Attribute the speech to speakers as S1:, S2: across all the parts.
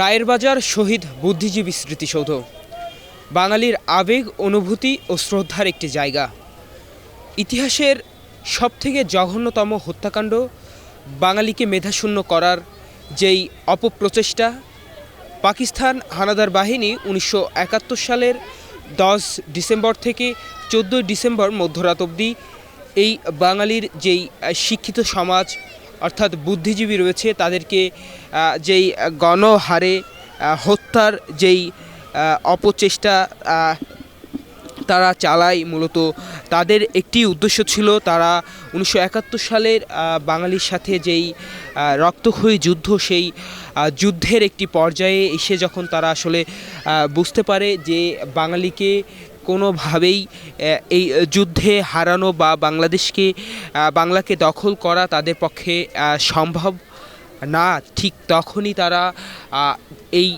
S1: রায়ের বাজার শহীদ বুদ্ধিজীবী স্মৃতিসৌধ। বাঙালির আবেগ, অনুভূতি ও শ্রদ্ধার একটি জায়গা। ইতিহাসের সবথেকে জঘন্যতম হত্যাকাণ্ড বাঙালিকে মেধাশূন্য করার যেই অপপ্রচেষ্টা, পাকিস্তান হানাদার বাহিনী উনিশশো একাত্তর সালের দশ ডিসেম্বর থেকে চোদ্দোই ডিসেম্বর মধ্যরাত অবধি এই বাঙালির যেই শিক্ষিত সমাজ, অর্থাৎ বুদ্ধিজীবী রয়েছে, তাদেরকে যেই গণহারে হত্যার যেই অপচেষ্টা তারা চালায় মূলত, তাদের একটি উদ্দেশ্য ছিল তারা উনিশশো একাত্তর সালের বাঙালির সাথে যেই রক্তক্ষয়ী যুদ্ধ, সেই যুদ্ধের একটি পর্যায়ে এসে যখন তারা আসলে বুঝতে পারে যে বাঙালিকে কোনোভাবেই এই যুদ্ধে হারানো বা বাংলাদেশকে বাংলাকে দখল করা তাদের পক্ষে সম্ভব না। ঠিক তখনই তারা এই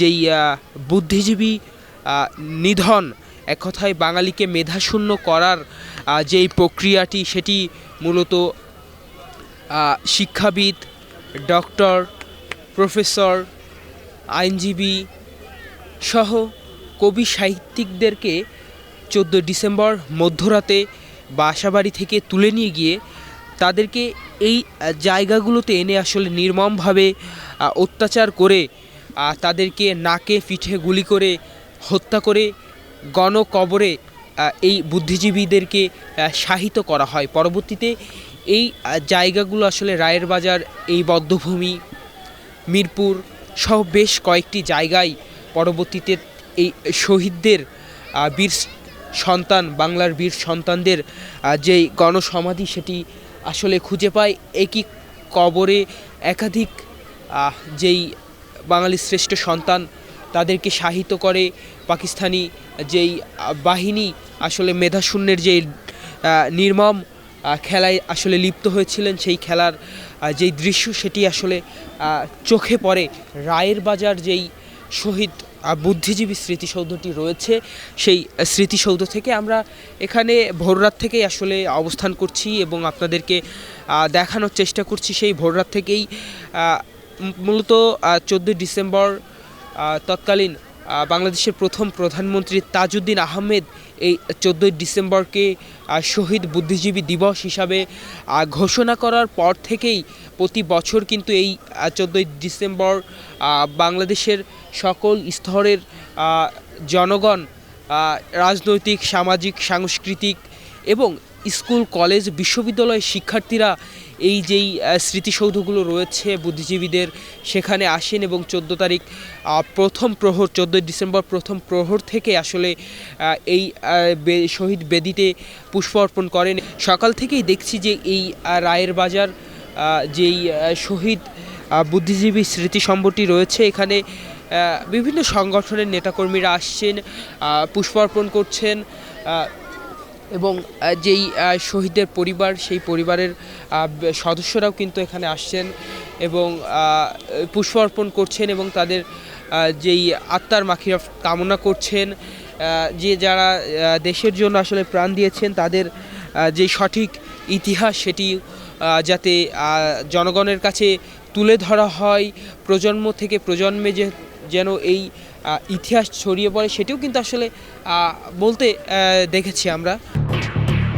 S1: যেই বুদ্ধিজীবী নিধন এক কথায় বাঙালিকে মেধাশূন্য করার যেই প্রক্রিয়াটি, সেটি মূলত শিক্ষাবিদ, ডক্টর, প্রফেসর, আইনজীবী সহ কবি সাহিত্যিকদেরকে চোদ্দ ডিসেম্বর মধ্যরাতে বাসাবাড়ি থেকে তুলে নিয়ে গিয়ে তাদেরকে এই জায়গাগুলোতে এনে আসলে নির্মমভাবে অত্যাচার করে তাদেরকে নাকে পিঠে গুলি করে হত্যা করে গণকবরে এই বুদ্ধিজীবীদেরকে শাহিত করা হয়। পরবর্তীতে এই জায়গাগুলো আসলে রায়ের বাজার, এই বদ্ধভূমি, মিরপুর সহ বেশ কয়েকটি জায়গায় পরবর্তীতে এই শহীদদের বীর সন্তান, বাংলার বীর সন্তানদের যেই গণসমাধি সেটি আসলে খুঁজে পায়, একই কবরে একাধিক যেই বাঙালির শ্রেষ্ঠ সন্তান তাদেরকে শাহিত করে, পাকিস্তানি যেই বাহিনী আসলে মেধাশূন্যের যে নির্মম খেলায় আসলে লিপ্ত হয়েছিলেন, সেই খেলার যেই দৃশ্য সেটি আসলে চোখে পড়ে। রায়ের বাজার যেই শহীদ বুদ্ধিজীবী স্মৃতিসৌধটি রয়েছে, সেই স্মৃতিসৌধ থেকে আমরা এখানে ভোররাত থেকেই আসলে অবস্থান করছি এবং আপনাদেরকে দেখানোর চেষ্টা করছি সেই ভোররাত থেকেই মূলত চোদ্দোই ডিসেম্বর তৎকালীন বাংলাদেশের প্রথম প্রধানমন্ত্রী তাজউদ্দিন আহমেদ এই চোদ্দোই ডিসেম্বরকে শহীদ বুদ্ধিজীবী দিবস হিসাবে ঘোষণা করার পর থেকেই প্রতি বছর কিন্তু এই চোদ্দোই ডিসেম্বর বাংলাদেশের সকল স্তরের জনগণ রাজনৈতিক, সামাজিক, সাংস্কৃতিক এবং স্কুল, কলেজ, বিশ্ববিদ্যালয়ের শিক্ষার্থীরা এই যেই স্মৃতিসৌধগুলো রয়েছে বুদ্ধিজীবীদের, সেখানে আসেন এবং চোদ্দ তারিখ প্রথম প্রহর, চোদ্দোই ডিসেম্বর প্রথম প্রহর থেকে আসলে এই শহীদ বেদিতে পুষ্প অর্পণ করেন। সকাল থেকেই দেখছি যে এই রায়ের বাজার যেই শহীদ বুদ্ধিজীবী স্মৃতি সম্বরটি রয়েছে, এখানে বিভিন্ন সংগঠনের নেতাকর্মীরা আসছেন পুষ্প অর্পণ করছেন এবং যেই আহ, শহীদদের পরিবার সেই পরিবারের সদস্যরাও কিন্তু এখানে আসছেন এবং পুষ্প অর্পণ করছেন এবং তাদের যেই আত্মার মাখিরাফ কামনা করছেন যে যারা দেশের জন্য আসলে প্রাণ দিয়েছেন তাদের যে সঠিক ইতিহাস সেটি যাতে জনগণের কাছে তুলে ধরা হয় প্রজন্ম থেকে প্রজন্মে যে যেন এই ইতিহাস ছড়িয়ে পড়ে সেটিও কিন্তু আসলে বলতে দেখেছি আমরা।